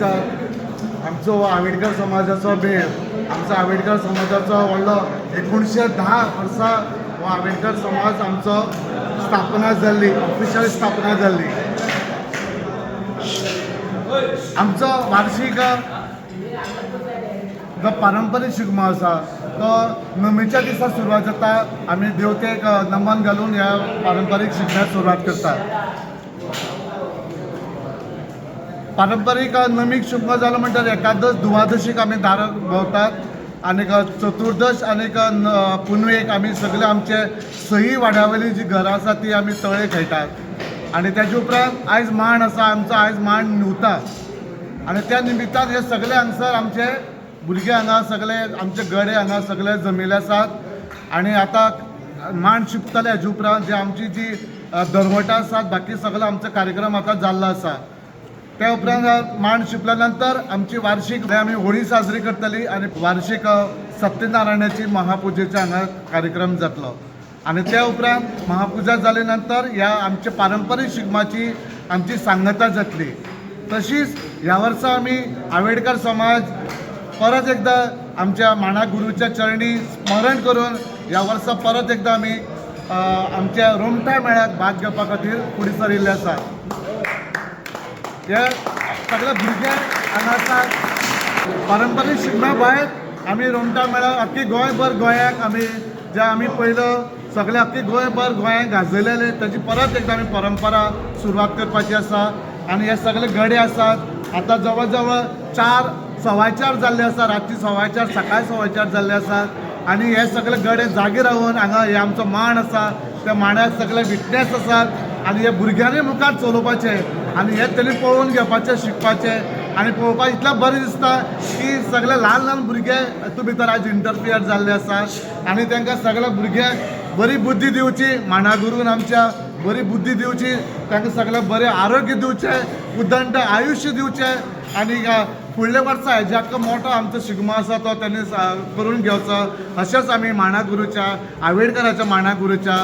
नमस्कार. आमचो आंबेडकर समाजाचो भेळ आमचो आंबेडकर समाजाचो व्हडलो एकोणशे धा वर्सा हो आंबेडकर समाज आमचो स्थापना जाल्ली ऑफिशियल स्थापना जाल्ली आमचो वार्शीक जो पारंपारीक शिगमो आसा तो नमेच्या दिसा सुरवात जाता आमी देवतेक नमन घालून ह्या पारंपारीक शिगम्याक सुरवात करतात. पारंपारीक नमीक शुंग जालो म्हणटार एकादश दुवादशीक आमी दार भोंवतात आनीक चतुर्दश आनीक पुनवेक आमी सगळे आमचे सही वाड्यावयली जी घरां आसा ती आमी तळे खेळटात आनी तेजे उपरांत आयज मांड आसा आमचो आयज मांड न्हिवता आनी त्या निमित्तान हे सगळे हांगसर आमचे भुरगे हांगा सगळे आमचे गडे हांगा सगळे जमिल्ले आसात. आनी आतां मांड शिंपतले हेजे उपरांत जे आमची जी दरवटां आसात बाकी सगळो आमचो कार्यक्रम आतां जाल्लो आसा. त्या उपरांत मांड शिंपल्या नंतर आमची वार्षिक आमी होळी साजरी करतली आनी वार्षिक सत्यनारायणाची महापुजेचे हांगा कार्यक्रम जातलो आनी त्या उपरांत महापुजा जाले नंतर ह्या आमच्या पारंपारीक शिगमाची आमची सांगता जातली तशीच ह्या वर्सा आमी आंबेडकर समाज परत एकदा आमच्या माणा गुरूच्या चरणी स्मरण करून ह्या वर्सा परत एकदा आमी आमच्या रोमटा मेळ्याक भाग घेवपा खातीर फुडें सरिल्ले आसात. हे सगळे भुरगे हांगा पारंपारीक शिगम्या भायर आमी रोमटा मेळा अख्खी गोंयभर गोंयाक आमी जे आमी पयलो सगळे अख्खी गोंयभर गोंयाक गाजयलेले ताची परत एकदा आमी परंपरा सुरवात करपाची आसा. आनी हे सगळे गडे आसात. आतां जवळ जवळ चार सवाय चार जाल्ले आसा. रातची सवाय चार सकाळी सवाय चार जाल्ले आसात आनी हे सगळे गडे जागे रावून हांगा हे आमचो मांड आसा. त्या मांडाक सगळे विटनेस आसात. आनी हे भुरग्यांनी मुखार चलोवपाचे आनी हे तरी पळोवन घेवपाचें शिकपाचें. आनी पळोवपाक इतलें बरें दिसता. की सगळे ल्हान ल्हान भुरगे हातूंत भितर आज इंटरफियर जाल्ले आसा आनी तांकां सगळे भुरग्यांक बरी बुद्धी दिवची माणागुरून आमच्या बरी बुद्धी दिवची तांकां सगळ्यांक बरें आरोग्य दिवचें उदंड आयुश्य दिवचें आनी फुडल्या वर्सा हेज्या मोठो आमचो शिगमो आसा तो ताणें करून घेवचो अशेंच आमी माणा गुरूच्या आवेडकराच्या माणा गुरूच्या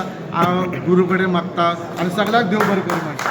गुरू कडेन मागता. आनी सगळ्यात देव बरें करूं म्हणटा